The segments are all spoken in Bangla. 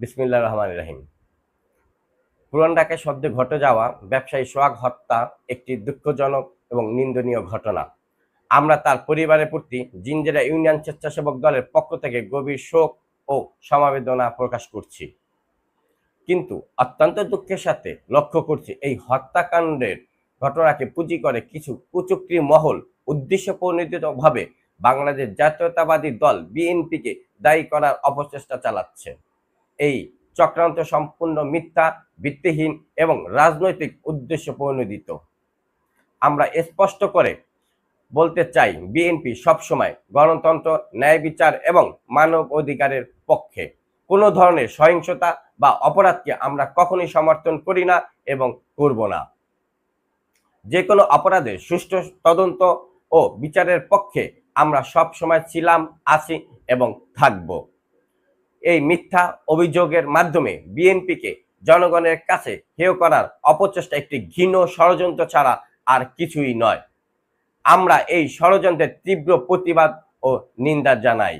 বিসমিল্লা রহমান রাহিম। পুরান ঢাকায় সদ্যে ঘটে যাওয়া ব্যবসায়ী সোয়াগ হত্যা একটি দুঃখজনক এবং নিন্দনীয় ঘটনা। আমরা তার পরিবারের প্রতি জিঞ্জেরা ইউনিয়ন স্বেচ্ছাসেবক দলের পক্ষ থেকে গভীর শোক ও সমবেদনা প্রকাশ করছি। কিন্তু অত্যন্ত দুঃখের সাথে লক্ষ্য করছি এই হত্যাকাণ্ডের ঘটনাকে পুঁজি করে কিছু কুচক্রী মহল উদ্দেশ্য ভাবে বাংলাদেশ জাতীয়তাবাদী দল বিএনপিকে দায়ী করার অপচেষ্টা চালাচ্ছে। এই চক্রান্ত সম্পূর্ণ মিথ্যা, ভিত্তিহীন এবং রাজনৈতিক উদ্দেশ্য প্রণোদিত। আমরা স্পষ্ট করে বলতে চাই, বিএনপি সবসময় গণতন্ত্র, ন্যায় বিচার এবং মানব অধিকারের পক্ষে। কোনো ধরনের সহিংসতা বা অপরাধকে আমরা কখনোই সমর্থন করি না এবং করব না। যে কোনো অপরাধের সুষ্ঠু তদন্ত ও বিচারের পক্ষে আমরা সব সময় ছিলাম, আছি এবং থাকব। এই মিথ্যা অভিযোগের মাধ্যমে বিএনপিকে জনগণের কাছে হেয় করার অপচেষ্টা একটি ঘৃণ ষড়যন্ত্র ছাড়া আর কিছুই নয়। আমরা এই ষড়যন্ত্রের তীব্র প্রতিবাদ ও নিন্দা জানাই।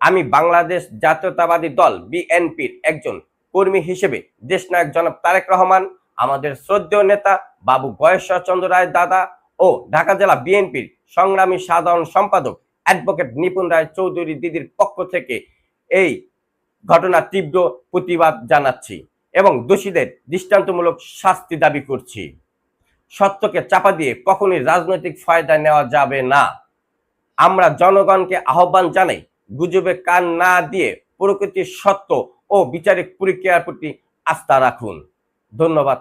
আমি বাংলাদেশ জাতীয়তাবাদী দল বিএনপির একজন কর্মী হিসেবে দেশনায়ক জনাব তারেক রহমান, আমাদের শ্রদ্ধেয় নেতা বাবু গয়েশ্বর চন্দ্র রায় দাদা ও ঢাকা জেলা বিএনপির সংগ্রামী সাধারণ সম্পাদক অ্যাডভোকেট নিপুণ রায় চৌধুরী দিদির পক্ষ থেকে এই ঘটনার তীব্র প্রতিবাদ জানাচ্ছি এবং দোষীদের দৃষ্টান্তমূলক শাস্তি দাবি করছি। সত্যকে চাপা দিয়ে কখনই রাজনৈতিক ফায়দা নেওয়া যাবে না। আমরা জনগণকে আহ্বান জানাই, গুজবে কান না দিয়ে প্রকৃতির সত্য ও বিচারিক প্রক্রিয়ার প্রতি আস্থা রাখুন। ধন্যবাদ।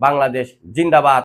বাংলাদেশ জিন্দাবাদ।